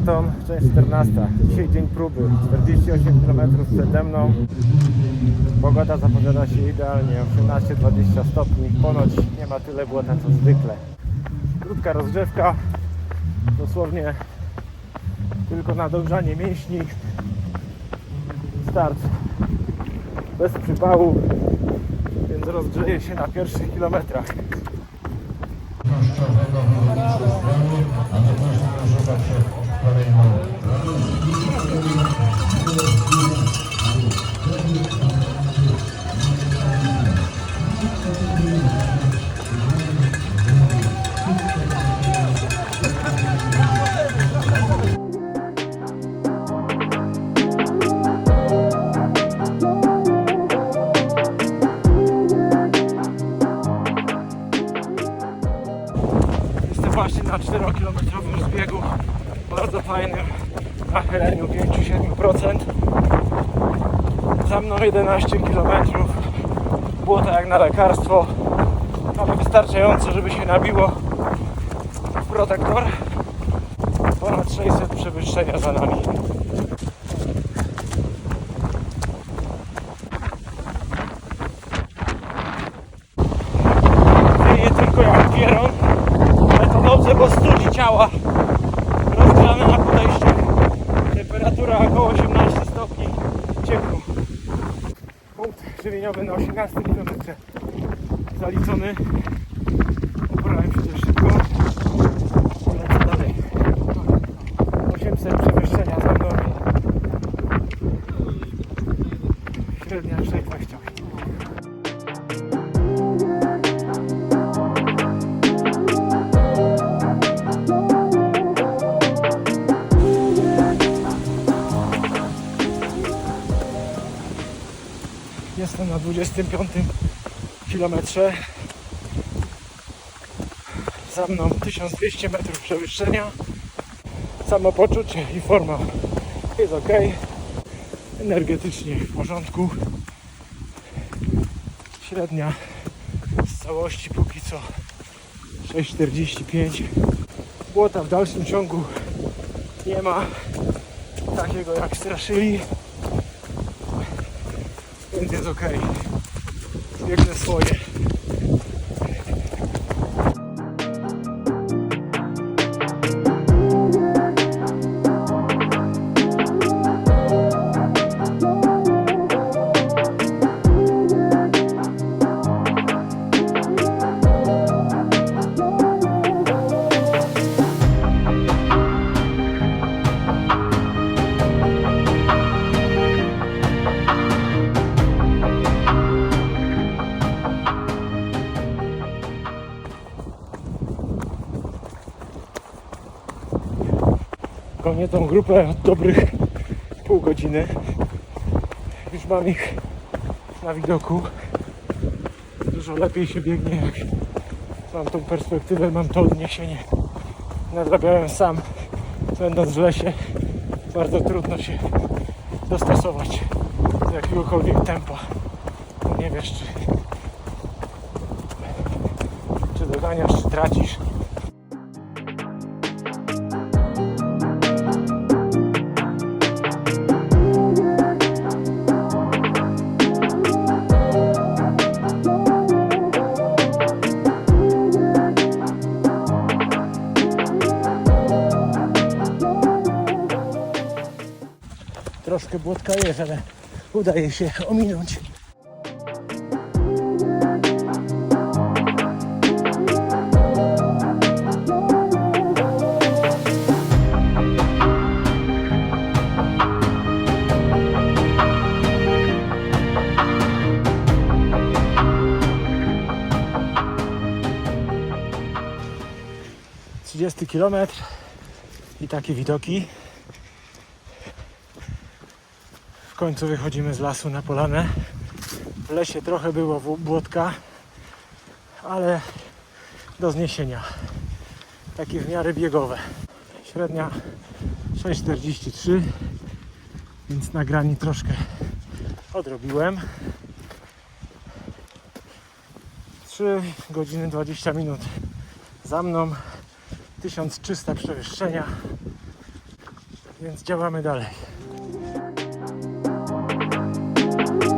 Maraton, część 14. Dzisiaj dzień próby. 48 km przede mną. Pogoda zapowiada się idealnie. 18-20 stopni. Ponoć nie ma tyle błota co zwykle. Krótka rozgrzewka. Dosłownie tylko nadążanie mięśni. Start bez przypału, więc rozgrzeje się na pierwszych kilometrach. stronie, a właśnie na 4-kilometrowym zbiegu, bardzo fajnym, nachyleniu 5-7%. Za mną 11 km, błota jak na lekarstwo, ale wystarczająco, żeby się nabiło protektor. Ponad 600 przewyższenia za nami. Wieje tylko jak pieron, ale to dobrze, bo studzi ciała rozgrzane na podejściu. Temperatura około 18 stopni, ciepło. Punkt żywieniowy na 18 km zaliczony. Jestem na 25 kilometrze. Za mną 1200 metrów przewyższenia. Samopoczucie i forma jest ok. Energetycznie w porządku. Średnia z całości póki co 6,45. Błota w dalszym ciągu nie ma takiego jak straszyli więc jest ok. Biegnę swoje. Gonię tą grupę od dobrych pół godziny. Już mam ich na widoku. Dużo lepiej się biegnie, jak mam tą perspektywę, mam to odniesienie. Nadrabiałem sam, będąc w lesie. Bardzo trudno się dostosować do jakiegokolwiek tempa. Nie wiesz, czy, czy doganiasz, czy tracisz. Troszkę błotka jest, ale udaje się ominąć. Trzydziesty kilometr i takie widoki. W końcu wychodzimy z lasu na polanę. W lesie trochę było błotka, ale do zniesienia. Takie w miarę biegowe. Średnia 6,43, więc nagrani troszkę odrobiłem. 3 godziny 20 minut za mną. 1300 przewyższenia. Więc działamy dalej. Thank you.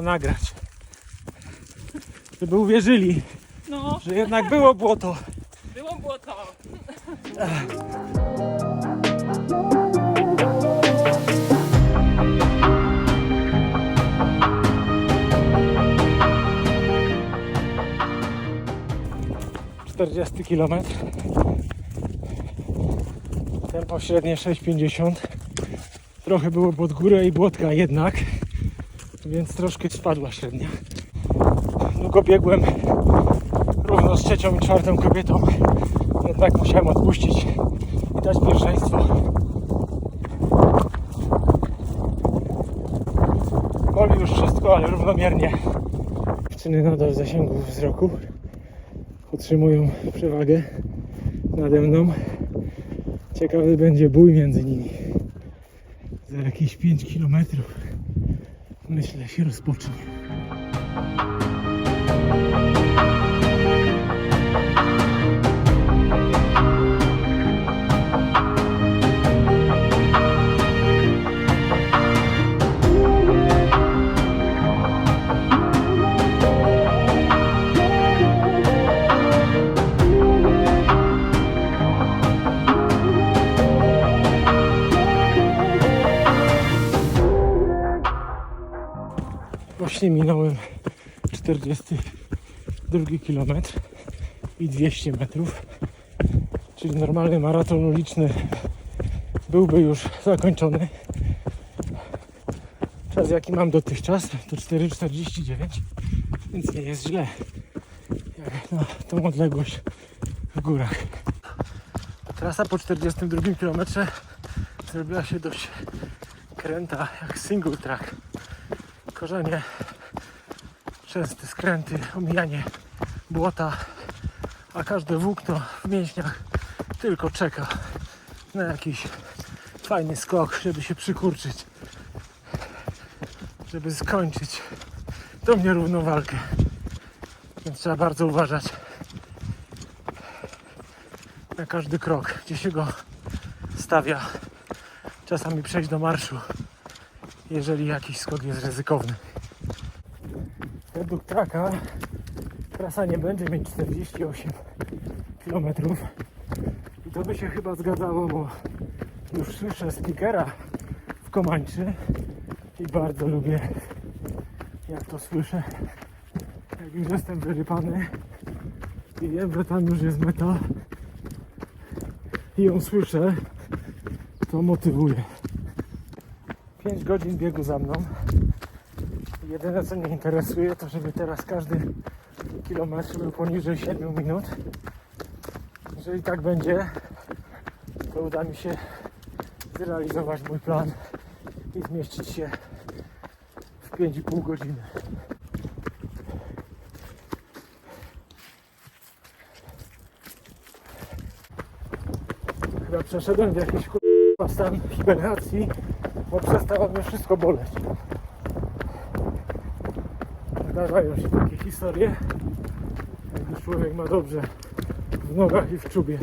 to nagrać. Żeby uwierzyli, No, że jednak było błoto. było błoto. Czterdziesty kilometr. Tempo średnie 6,50. Trochę było pod górę i błotka jednak, więc troszkę spadła średnia. Długo biegłem równo z trzecią i czwartą kobietą, jednak musiałem odpuścić i dać pierwszeństwo. Boli już wszystko, ale równomiernie. Dziewczyny nadal zasięgu wzroku utrzymują przewagę nade mną. Ciekawy będzie bój między nimi. Za jakieś 5 km myślę się rozpocznie. Właśnie minąłem 42 km i 200 metrów, czyli normalny maraton uliczny byłby już zakończony. Czas jaki mam dotychczas to 4,49, więc nie jest źle jak na tą odległość w górach. Trasa po 42 km zrobiła się dość kręta jak single track korzenie, częste skręty, omijanie błota, a każde włókno w mięśniach tylko czeka na jakiś fajny skok, żeby się przykurczyć, żeby skończyć tą nierówną walkę. Więc trzeba bardzo uważać na każdy krok, gdzie się go stawia. Czasami przejść do marszu jeżeli jakiś skok jest ryzykowny. Według traka trasa nie będzie mieć 48 km i to by się chyba zgadzało, bo już słyszę speakera w Komańczy i bardzo lubię jak to słyszę. Jak już jestem wyrypany i wiem, że tam już jest meta i ją słyszę, to motywuje. 5 godzin biegu za mną. Jedyne co mnie interesuje to żeby teraz każdy kilometr był poniżej 7 minut. Jeżeli tak będzie, to uda mi się zrealizować mój plan i zmieścić się w 5,5 godziny. Chyba przeszedłem w jakieś kur- stan hibernacji, bo przestało mnie wszystko boleć. Zdarzają się takie historie, jak człowiek ma dobrze w nogach i w czubie.